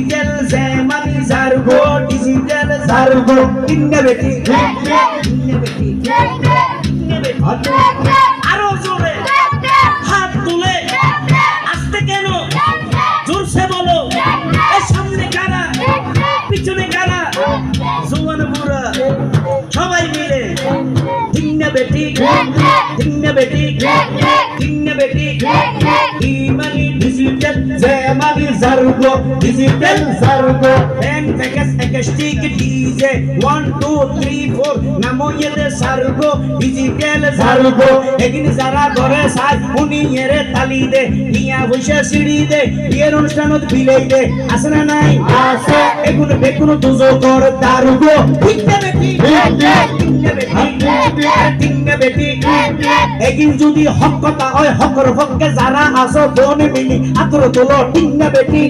Digital জ্যামানি জারগো digital তিনটা বেটি আরও জোরে হাত তুলে আসতে কেন জোরসে বলো এই সামনে কারা পিছনে কারা জোয়ান বুড়া সবাই মিলে তিনটা বেটি তিনটা ডিজিটাল জ্যামানি জারগো ডিজিটাল জারগো। ব্যাংক থেকে একাস্টিক DJ one two three four নামো এলে সারগো ডিজিটাল সারগো এগিন যারা ঘরে সাজ উনি এরে তালি দে নিয়া বসে সিঁড়ি দে বিয়ের অনুষ্ঠানত বিলেই দে। আছে না নাই? আছে। এগুলো বেগুন তুজো কর দারুগো তিনটা বেটি তিনটা বেটি। তিনটা বেটি। এগিন যদি হক কথা হয় হকর হককে যারা আসো বোন মিলি, আতর তোলো না বেটি